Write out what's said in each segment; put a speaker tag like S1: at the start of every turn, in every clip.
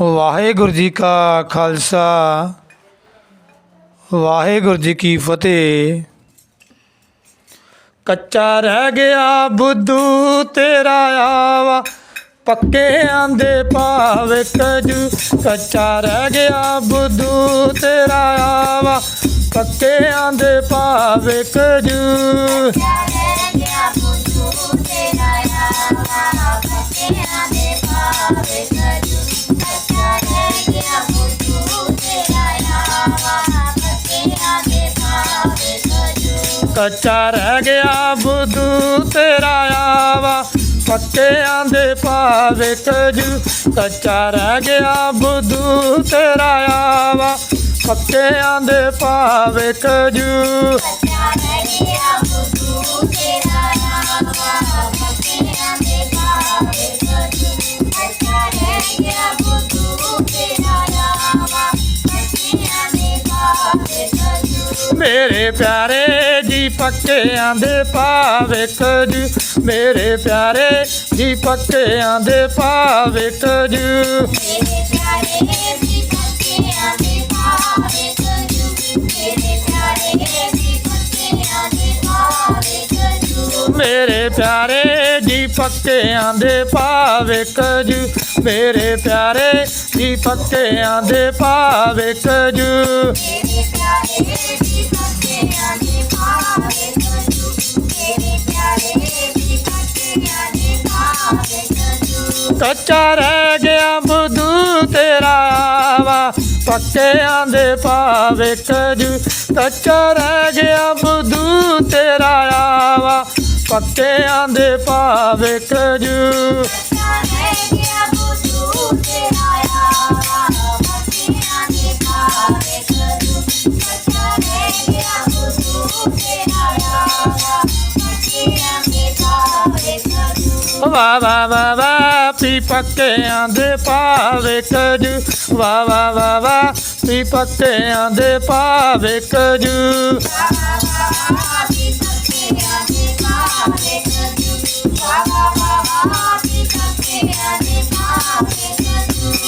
S1: ਵਾਹਿਗੁਰੂ ਜੀ ਕਾ ਖਾਲਸਾ, ਵਾਹਿਗੁਰੂ ਜੀ ਕੀ ਫਤਿਹ। ਕੱਚਾ ਰਹਿ ਗਿਆ ਬੁੱਧੂ ਤੇਰਾ ਆਵਾ, ਪੱਕੇ ਆਂਦੇ ਭਾਵੇ ਕਜੂ ਕੱਚਾ ਰਹਿ ਗਿਆ ਬੁੱਧੂ ਤੇਰਾ ਆਵਾ, ਪੱਕੇ ਆਂਦੇ ਭਾਵੇ ਕਜੂ ਕੱਚਾ ਰਹਿ ਗਿਆ ਬੁੱਧੂ, ਤੇਰਾ ਆਵਾ। ਪੱਕੇ ਆਂਦੇ ਭਾਵੇ ਕਜੂ ਕੱਚਾ ਰਹਿ ਗਿਆ ਬੁੱਧੂ, ਤੇਰਾ ਆਵਾ। ਪੱਕੇ ਆਂਦੇ ਭਾਵੇ ਕਜੂ ਮੇਰੇ ਪਿਆਰੇ ਜੀ ਪੱਕੇ ਆਂਦੇ ਭਾਵੇ ਕਜੂ ਮੇਰੇ ਪਿਆਰੇ ਜੀ ਪੱਕੇ ਆਂਦੇ ਭਾਵੇ ਕਜੂ ਮੇਰੇ ਪਿਆਰੇ ਜੀ ਪੱਕੇ ਆਂਦੇ ਭਾਵੇ ਕਜੂ ਮੇਰੇ ਪਿਆਰੇ ਜੀ ਪੱਕੇ ਆਂਦੇ ਭਾਵੇ ਕਜੂ ਕੱਚਾ ਰਹਿ ਗਿਆ ਬੁੱਧੂ ਤੇਰਾ ਆਵਾ ਪੱਕੇ ਆਂਦੇ ਭਾਵੇ ਕਜੂ ਕੱਚਾ ਰਹਿ ਗਿਆ ਬੁੱਧੂ ਤੇਰਾ ਆਵਾ ਪੱਕੇ ਆਂਦੇ ਭਾਵੇ ਕਜੂ ਵਾ ਵਾ ਵਾ ਵਾ, ਪੀ ਪੱਕੇ ਆਂਦੇ ਭਾਵੇ ਕਜੂ ਵਾ ਵਾ ਵਾ ਵਾ, ਪੀ ਪੱਕੇ ਆਂਦੇ ਭਾਵੇ ਕਜੂ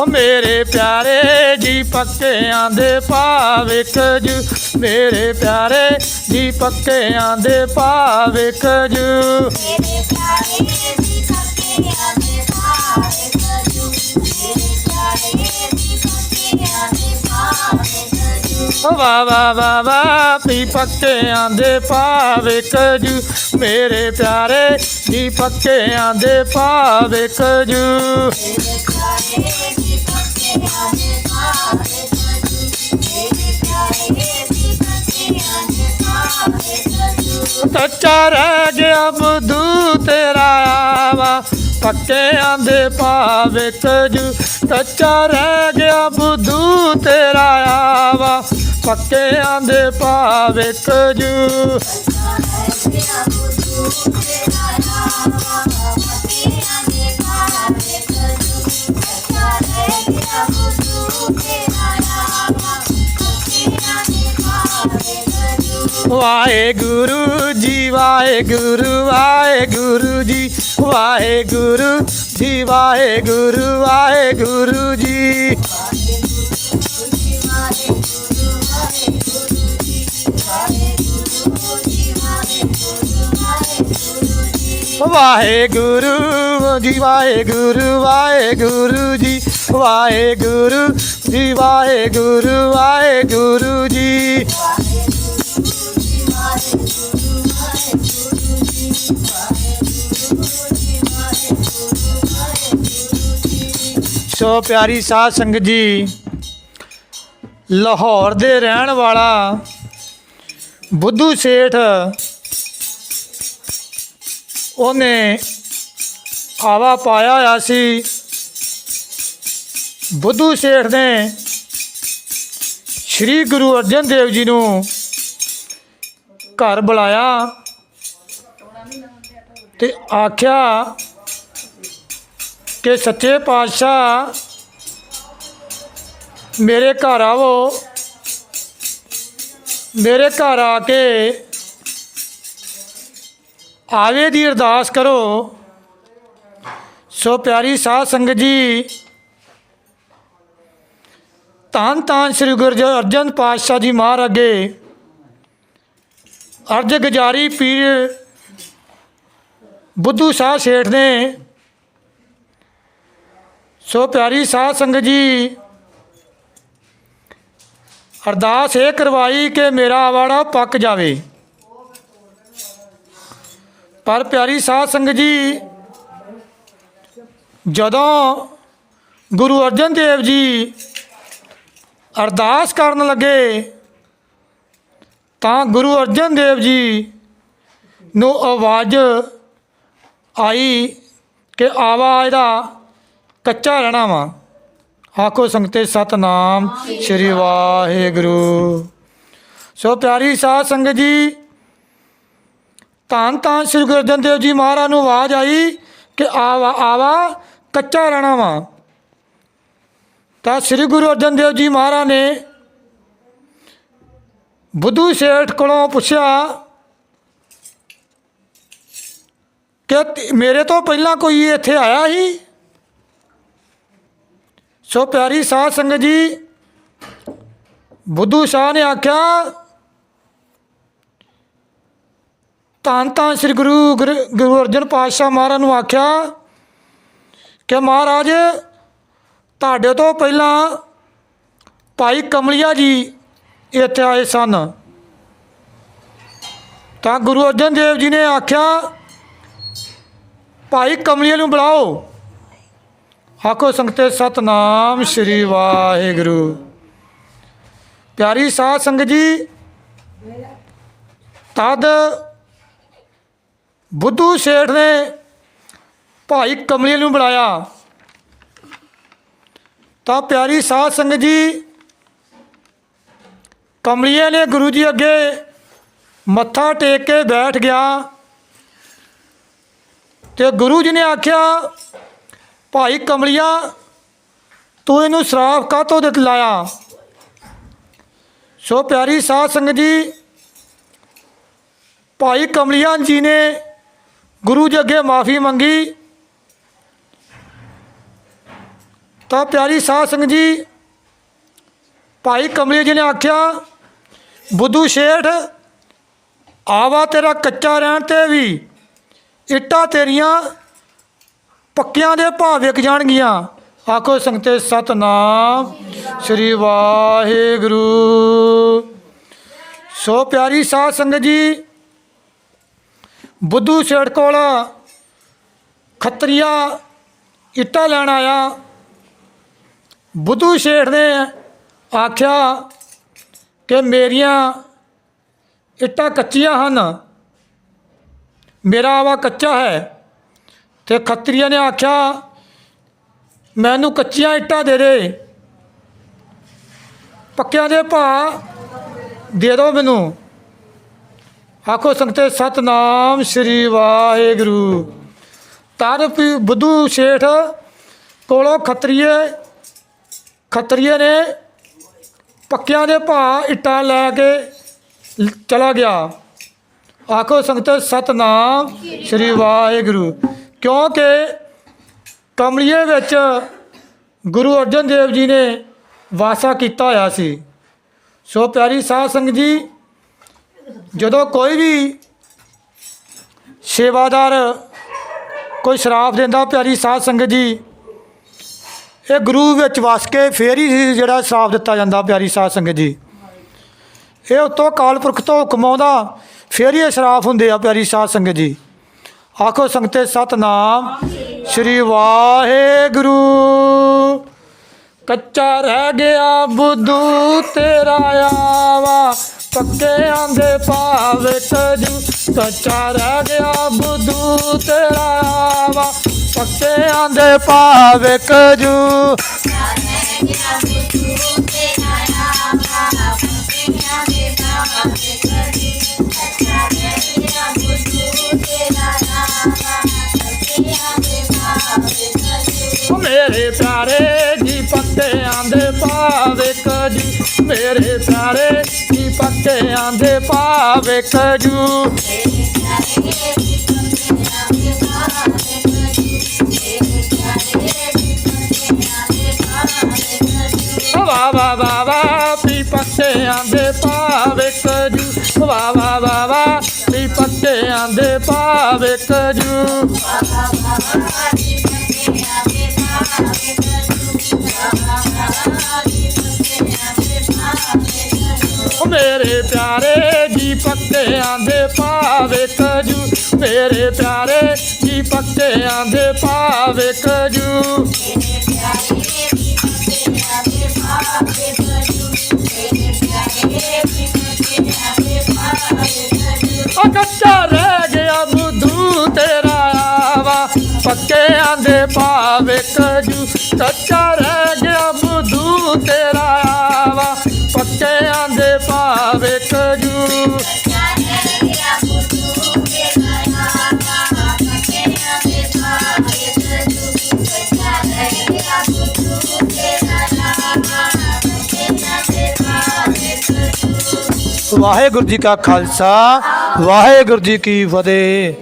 S1: ਓ ਮੇਰੇ ਪਿਆਰੇ ਜੀ ਪੱਕੇ ਆਂਦੇ ਭਾਵੇ ਕਜੂ ਮੇਰੇ ਪਿਆਰੇ ਜੀ ਪੱਕੇ ਆਂਦੇ ਭਾਵੇ ਕਜੂ ਵਾ ਵਾ ਵਾ ਵਾ ਪੀ ਪੱਕੇ ਆਂਦੇ ਭਾਵੇ ਕਜੂ ਮੇਰੇ ਪਿਆਰੇ ਜੀ ਪੱਕੇ ਆਂਦੇ ਭਾਵੇ ਕਜੂ ਕੱਚਾ ਰਹਿ ਗਿਆ ਬੁੱਧੂ ਤੇਰਾ ਆਵਾ ਪੱਕੇ ਆਂਦੇ ਭਾਵੇ ਕਜੂ ਕੱਚਾ ਰਹਿ ਗਿਆ ਬੁੱਧੂ ਤੇਰਾ ਆਵਾ ਪੱਕੇ ਆਂਦੇ ਭਾਵੇ ਕਜੂ ਵਾਹਿਗੁਰੂ ਜੀ ਵਾਹਿਗੁਰੂ ਵਾਹਿਗੁਰੂ ਜੀ ਵਾਹਿਗੁਰੂ ਜੀ ਵਾਹਿਗੁਰੂ ਵਾਹਿਗੁਰੂ ਜੀ। ਵਾਹਿਗੁਰੂ ਜੀ, ਵਾਹਿਗੁਰੂ ਵਾਹਿਗੁਰੂ ਜੀ ਵਾਹਿਗੁਰੂ ਜੀ, ਵਾਹਿਗੁਰੂ ਵਾਹਿਗੁਰੂ ਜੀ। ਸੋ ਪਿਆਰੀ ਸਾਧ ਸੰਗਤ ਜੀ, ਲਾਹੌਰ ਦੇ ਰਹਿਣ ਵਾਲਾ ਬੁੱਧੂ ਸੇਠ ਉਹਨੇ ਆਵਾ ਪਾਇਆ ਹੋਇਆ ਸੀ। ਬੁੱਧੂ ਸੇਠ ਨੇ ਸ੍ਰੀ ਗੁਰੂ ਅਰਜਨ ਦੇਵ ਜੀ ਨੂੰ ਘਰ ਬੁਲਾਇਆ ਤੇ ਆਖਿਆ ਕਿ ਸੱਚੇ ਪਾਤਸ਼ਾਹ, ਮੇਰੇ ਘਰ ਆਵੋ। ਮੇਰੇ ਘਰ ਆ ਕੇ ਆਵੇ ਦੀ ਅਰਦਾਸ ਕਰੋ, ਸੋ ਪਿਆਰੀ ਸਾਧ ਸੰਗਤ ਜੀ, ਧੰਨ ਧੰਨ ਸ੍ਰੀ ਗੁਰੂ ਅਰਜਨ ਪਾਤਸ਼ਾਹ ਜੀ ਮਹਾਰਾਜ ਅੱਗੇ ਅਰਜ ਗੁਜਾਰੀ ਪੀਰ ਬੁੱਧੂ ਸ਼ਾਹ ਸੇਠ ਨੇ, ਸੋ ਪਿਆਰੀ ਸਾਧ ਸੰਗਤ ਜੀ, ਅਰਦਾਸ ਇਹ ਕਰਵਾਈ ਕਿ ਮੇਰਾ ਆਵਾੜਾ ਪੱਕ ਜਾਵੇ। ਪਰ ਪਿਆਰੀ ਸਾਧ ਸੰਗਤ ਜੀ, ਜਦੋਂ ਗੁਰੂ ਅਰਜਨ ਦੇਵ ਜੀ ਅਰਦਾਸ ਕਰਨ ਲੱਗੇ, ਤਾਂ ਗੁਰੂ ਅਰਜਨ ਦੇਵ ਜੀ ਨੂੰ ਆਵਾਜ਼ ਆਈ ਕਿ ਆਵਾ ਇਹਦਾ ਕੱਚਾ ਰਹਿਣਾ ਵਾ। ਆਖੋ ਸੰਗਤੇ, ਸਤਨਾਮ ਸ੍ਰੀ ਵਾਹਿਗੁਰੂ। ਸੋ ਪਿਆਰੀ ਸਾਧ ਸੰਗਤ ਜੀ ਧੰਨ ਧੰਨ ਸ੍ਰੀ ਗੁਰੂ ਅਰਜਨ ਦੇਵ ਜੀ ਮਹਾਰਾਜ ਨੂੰ ਆਵਾਜ਼ ਆਈ ਕਿ ਆਵਾ ਆਵਾ, ਕੱਚਾ ਰਹਿਣਾ ਵਾ। ਤਾਂ ਸ੍ਰੀ ਗੁਰੂ ਅਰਜਨ ਦੇਵ ਜੀ ਮਹਾਰਾਜ ਨੇ ਬੁੱਧੂ ਸੇਠ ਕੋਲੋਂ ਪੁੱਛਿਆ ਕਿ ਮੇਰੇ ਤੋਂ ਪਹਿਲਾਂ ਕੋਈ ਇੱਥੇ ਆਇਆ ਸੀ? ਸੋ ਪਿਆਰੀ ਸਾਧ ਸੰਗਤ ਜੀ, ਬੁੱਧੂ ਸ਼ਾਹ ਨੇ ਆਖਿਆ ਤਾਂ ਤਾਂ ਸ੍ਰੀ ਗੁਰੂ ਗੁਰ- ਗੁਰੂ ਅਰਜਨ ਪਾਤਸ਼ਾਹ ਮਹਾਰਾਜ ਨੂੰ ਆਖਿਆ ਕਿ ਮਹਾਰਾਜ, ਤੁਹਾਡੇ ਤੋਂ ਪਹਿਲਾਂ ਭਾਈ ਕਮਲੀਆ ਜੀ ਇੱਥੇ ਆਏ ਸਨ। ਤਾਂ ਗੁਰੂ ਅਰਜਨ ਦੇਵ ਜੀ ਨੇ ਆਖਿਆ, ਭਾਈ ਕਮਲੀਆ ਨੂੰ ਬੁਲਾਓ। ਆਖੋ, ਸੰਗਤੇ, ਸਤਨਾਮ ਸ੍ਰੀ ਵਾਹਿਗੁਰੂ। ਪਿਆਰੀ ਸਾਧ ਸੰਗਤ ਜੀ, ਤਦ ਬੁੱਧੂ ਸੇਠ ਨੇ ਭਾਈ ਕਮਲੀ ਨੂੰ ਬੁਲਾਇਆ। ਤਾਂ ਪਿਆਰੀ ਸਾਧ ਸੰਗਤ ਜੀ, ਕਮਲੀਏ ਨੇ ਗੁਰੂ ਜੀ ਅੱਗੇ ਮੱਥਾ ਟੇਕ ਕੇ ਬੈਠ ਗਿਆ ਤੇ ਗੁਰੂ ਜੀ ਨੇ ਆਖਿਆ, ਭਾਈ ਕਮਲੀਆ, ਤੂੰ ਇਹਨੂੰ ਸ਼ਰਾਬ ਕਾਹਤੋਂ ਦਿੱਤ ਲਾਇਆ? ਸੋ ਪਿਆਰੀ ਸਾਧ ਸੰਗਤ ਜੀ, ਭਾਈ ਕਮਲੀਆਂ ਜੀ ਨੇ ਗੁਰੂ ਜੀ ਅੱਗੇ ਮਾਫੀ ਮੰਗੀ। ਤਾਂ ਪਿਆਰੀ ਸਾਧ ਸੰਗਤ ਜੀ, ਭਾਈ ਕਮਲੀਆ ਜੀ ਨੇ ਆਖਿਆ, ਬੁੱਧੂ ਸ਼ੇਠ, ਆਵਾ ਤੇਰਾ ਕੱਚਾ ਰਹਿਣ ਤੇ ਵੀ ਇੱਟਾਂ ਤੇਰੀਆਂ ਪੱਕਿਆਂ ਦੇ ਭਾਅ ਵਿਕ ਜਾਣਗੀਆਂ। ਆਖੋ ਸੰਗਤੇ ਸਤਨਾਮ ਸ੍ਰੀ ਵਾਹਿਗੁਰੂ। ਸੋ ਪਿਆਰੀ ਸਾਧ ਸੰਗਤ ਜੀ ਬੁੱਧੂ ਸੇਠ ਕੋਲ ਖੱਤਰੀਆ ਇੱਟਾਂ ਲੈਣ ਆਇਆ। ਬੁੱਧੂ ਸ਼ੇਠ ਨੇ ਆਖਿਆ ਕਿ ਮੇਰੀਆਂ ਇੱਟਾਂ ਕੱਚੀਆਂ ਹਨ। ਮੇਰਾ ਆਵਾ ਕੱਚਾ ਹੈ। ਤੇ ਖੱਤਰੀਆ ਨੇ ਆਖਿਆ, ਮੈਨੂੰ ਕੱਚੀਆਂ ਇੱਟਾਂ ਦੇ ਦੇ। ਪੱਕਿਆਂ ਦੇ ਭਾ ਦੇ ਦਿਓ ਮੈਨੂੰ। ਆਖੋ ਸੰਗਤੇ ਸਤਨਾਮ ਸ੍ਰੀ ਵਾਹਿਗੁਰੂ। ਤਦ ਵੀ ਬੁੱਧੂ ਸ਼ੇਠ ਕੋਲੋਂ ਖੱਤਰੀਏ ਖੱਤਰੀਏ ਨੇ ਪੱਕਿਆਂ ਦੇ ਭਾ ਇੱਟਾਂ ਲੈ ਕੇ ਚਲਾ ਗਿਆ। ਆਖੋ ਸੰਗਤ ਸਤਨਾਮ ਸ੍ਰੀ ਵਾਹਿਗੁਰੂ। ਕਿਉਂਕਿ ਕਮਲੀਏ ਵਿੱਚ ਗੁਰੂ ਅਰਜਨ ਦੇਵ ਜੀ ਨੇ ਵਾਸਾ ਕੀਤਾ ਹੋਇਆ ਸੀ। ਸੋ ਪਿਆਰੀ ਸਾਧ ਸੰਗਤ ਜੀ ਜਦੋਂ ਕੋਈ ਵੀ ਸੇਵਾਦਾਰ ਕੋਈ ਸ਼ਰਾਬ ਦਿੰਦਾ, ਪਿਆਰੀ ਸਾਧ ਸੰਗਤ ਜੀ, ਇਹ ਗੁਰੂ ਵਿੱਚ ਵਸ ਕੇ ਫੇਰ ਹੀ ਜਿਹੜਾ ਸ਼ਰਾਬ ਦਿੱਤਾ ਜਾਂਦਾ, ਪਿਆਰੀ ਸਾਧ ਸੰਗਤ ਜੀ। ਇਹ ਉਤੋਂ ਕਾਲ ਪੁਰਖ ਤੋਂ ਹੁਕਮ ਆਉਂਦਾ, ਫੇਰ ਹੀ ਇਹ ਸ਼ਰਾਫ ਹੁੰਦੇ ਆ, ਪਿਆਰੀ ਸਾਧ ਸੰਗਤ ਜੀ। ਆਖੋ ਸੰਗਤੇ, ਸਤਨਾਮ ਸ੍ਰੀ ਵਾਹਿਗੁਰੂ। ਕੱਚਾ ਰਹਿ ਗਿਆ, ਬੁੱਧੂ ਤੇਰਾ ਆਵਾ ਪੱਕੇ ਦੇ ਭਾਵੇ ਕਜੂ ਕੱਚਾ ਰਹਿ ਗਿਆ ਬੁੱਧੂ ਤੇਰਾ ਆਵਾ। ਪੱਕਿਆਂ ਦੇ ਭਾਵੇ ਕਜੂ ਮੇਰੇ ਪਿਆਰੇ ਜੀ ਪੱਤੇ ਪੱਤਿਆਂ ਦੇ ਵੇਖ ਜੂ ਮੇਰੇ ਸਾਰੇ ਕੀ ਪੱਕੇ ਆਂਦੇ ਪਾ ਵੇਖ ਜੂ? ਵਾ ਵਾ ਵਾ ਵਾ ਪੀ ਪੱਕੇ ਆਂਦੇ ਪਾ ਵੇਖ ਜੂ ਵਾ ਵਾ ਵਾ ਵਾ ਪੀ ਪੱਕੇ ਆਂਦੇ ਪਾ ਵੇਖ ਜੂ? ਵਾ ਵਾ ਵਾ ਵਾ ਪੀ ਪੱਕੇ ਆਂਦੇ ਪਾ ਵੇਖ ਜੂ? ਵਾ ਵਾ ਵਾ ਵਾ ਓ ਮੇਰੇ ਪਿਆਰੇ ਜੀ ਪੱਕੇ ਦੇ ਪਾਵੇ ਕਜੂ। ਮੇਰੇ ਪਿਆਰੇ ਜੀ ਪੱਕੇ ਦੇ ਪਾਵੇ ਕਜੂ। ਓ ਕੱਚਾ ਰਹਿ ਗਿਆ ਬੁੱਧੂ ਤੇਰਾ ਆਵਾ। ਪੱਕੇ ਦੇ ਪਾਵੇ ਕਜੂ। ਕੱਚਾ ਰਹਿ ਗਿਆ ਬੁੱਧੂ ਤੇਰਾ ਪੱਕਿਆਂ ਦੇ ਪਾਵੇ ਕਜੂ ਵਾਹਿਗੁਰੂ ਜੀ ਕਾ ਖਾਲਸਾ ਵਾਹਿਗੁਰੂ ਜੀ ਕੀ ਫਤਿਹ